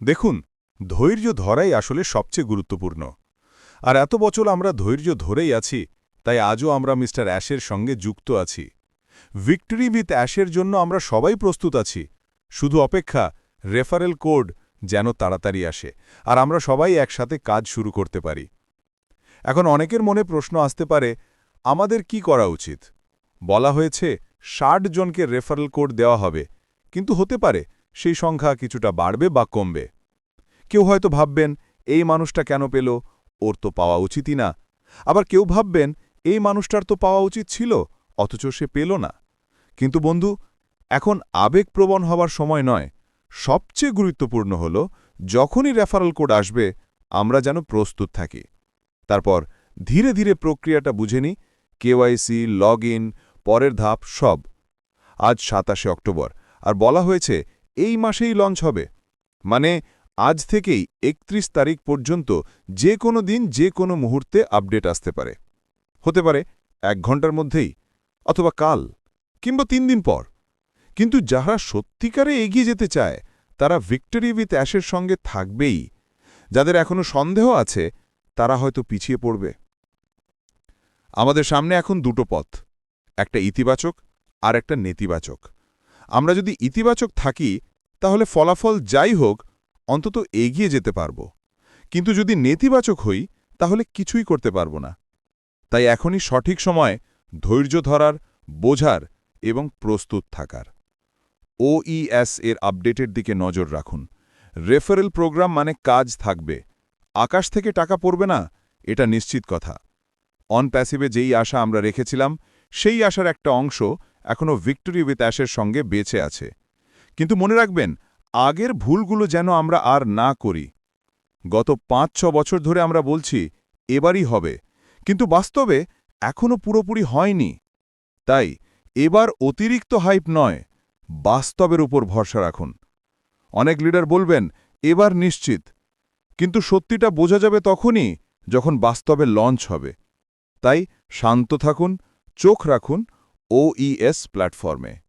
দেখুন, ধৈর্য ধরাই আসলে সবচেয়ে গুরুত্বপূর্ণ। আর এত বছর আমরা ধৈর্য ধরেই আছি, তাই আজও আমরা মিস্টার অ্যাশের সঙ্গে যুক্ত আছি। ভিক্টরি উইথ অ্যাশের জন্য আমরা সবাই প্রস্তুত আছি, শুধু অপেক্ষা, রেফারেল কোড যেন তাড়াতাড়ি আসে, আর আমরা সবাই একসাথে কাজ শুরু করতে পারি। এখন অনেকের মনে প্রশ্ন আসতে পারে, আমাদের কি করা উচিত? বলা হয়েছে, ষাট জনকে রেফারেল কোড দেওয়া হবে, কিন্তু হতে পারে সেই সংখ্যা কিছুটা বাড়বে বা কমবে। কেউ হয়তো ভাববেন, এই মানুষটা কেন পেল? ওর তো পাওয়া উচিতই না। আবার কেউ ভাববেন, এই মানুষটার তো পাওয়া উচিত ছিল, অথচ সে পেল না। কিন্তু বন্ধু, এখন আবেগপ্রবণ হওয়ার সময় নয়। সবচেয়ে গুরুত্বপূর্ণ হল, যখনই রেফারেল কোড আসবে, আমরা যেন প্রস্তুত থাকি। তারপর ধীরে ধীরে প্রক্রিয়াটা বুঝে নিই কেওয়াইসি লগ পরের ধাপ, সব। আজ সাতাশে অক্টোবর, আর বলা হয়েছে এই মাসেই লঞ্চ হবে। মানে আজ থেকেই একত্রিশ তারিখ পর্যন্ত যে কোনো দিন যে কোনো মুহূর্তে আপডেট আসতে পারে। হতে পারে এক ঘণ্টার মধ্যেই, অথবা কাল, কিংবা তিন দিন পর। কিন্তু যারা সত্যিকারে এগিয়ে যেতে চায়, তারা ভিক্টরি উইথ অ্যাশের সঙ্গে থাকবেই। যাদের এখনও সন্দেহ আছে, তারা হয়তো পিছিয়ে পড়বে। আমাদের সামনে এখন দুটো পথ, একটা ইতিবাচক আর একটা নেতিবাচক। আমরা যদি ইতিবাচক থাকি তাহলে ফলাফল যাই হোক, অন্তত এগিয়ে যেতে পারব। কিন্তু যদি নেতিবাচক হই, তাহলে কিছুই করতে পারব না। তাই এখনই সঠিক সময় ধৈর্য ধরার, বোঝার এবং প্রস্তুত থাকার। ওইএস এর আপডেটের দিকে নজর রাখুন। রেফারেল প্রোগ্রাম মানে কাজ থাকবে। আকাশ থেকে টাকা পড়বে না, এটা নিশ্চিত কথা। অন প্যাসিভে যেই আশা আমরা রেখেছিলাম, সেই আশার একটা অংশ এখনও ভিক্টরি উইথ অ্যাশের সঙ্গে বেঁচে আছে। কিন্তু মনে রাখবেন, আগের ভুলগুলো যেন আমরা আর না করি। গত পাঁচ ছ বছর ধরে আমরা বলছি, এবারই হবে। কিন্তু বাস্তবে এখনও পুরোপুরি হয়নি। তাই এবার অতিরিক্ত হাইপ নয়, বাস্তবের উপর ভরসা রাখুন। অনেক লিডার বলবেন, এবার নিশ্চিত। কিন্তু সত্যিটা বোঝা যাবে তখনই যখন বাস্তবে লঞ্চ হবে। তাই শান্ত থাকুন, চোখ রাখুন ওইএস প্ল্যাটফর্মে।